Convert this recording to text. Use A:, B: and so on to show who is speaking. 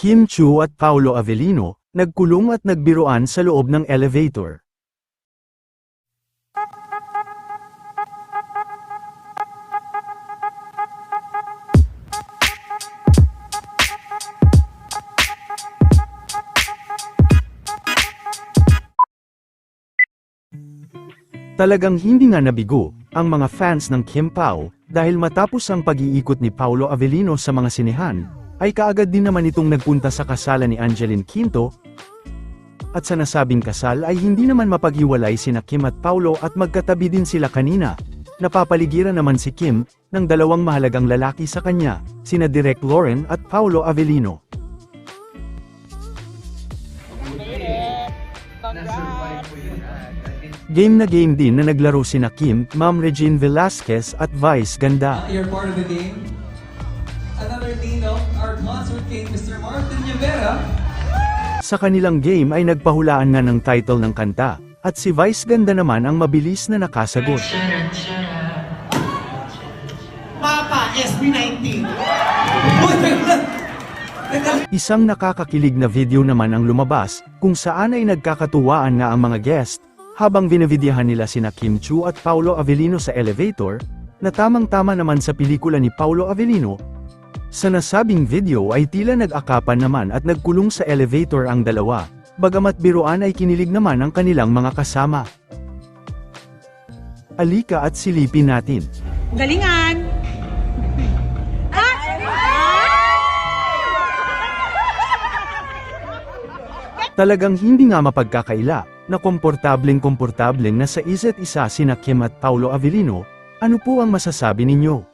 A: Kim Chu at Paolo Avellino, nagkulong at nagbiruan sa loob ng elevator. Talagang hindi nga nabigo, ang mga fans ng Kim Pao, dahil matapos ang pag-iikot ni Paolo Avellino sa mga sinehan, ay kaagad din naman itong nagpunta sa kasalan ni Angeline Quinto, at sa nasabing kasal ay hindi naman mapaghiwalay sina Kim at Paulo at magkatabi din sila kanina. Napapaligiran naman si Kim, ng dalawang mahalagang lalaki sa kanya, sina Direk Lauren at Paulo Avellino. Game na game din na naglaro sina Kim, Ma'am Regine Velasquez at Vice Ganda.
B: You're part of the game. Another Nino, our concert king, Mr. Martin Rivera.
A: Sa kanilang game ay nagpahulaan nga ng title ng kanta, at si Vice Ganda naman ang mabilis na nakasagot.
C: Papa, SB19.
A: Isang nakakakilig na video naman ang lumabas, kung saan ay nagkakatuwaan nga ang mga guest, habang binavidyahan nila sina Kim Chu at Paulo Avellino sa elevator, na tamang-tama naman sa pelikula ni Paulo Avellino. Sa nasabing video ay tila nag-akapan naman at nagkulong sa elevator ang dalawa, bagamat biruan ay kinilig naman ang kanilang mga kasama. Alika at silipin natin.
D: Galingan!
A: Talagang hindi nga mapagkakaila, na komportableng-komportableng na sa isa't isa sina Kim at Paulo Avellino, ano po ang masasabi ninyo?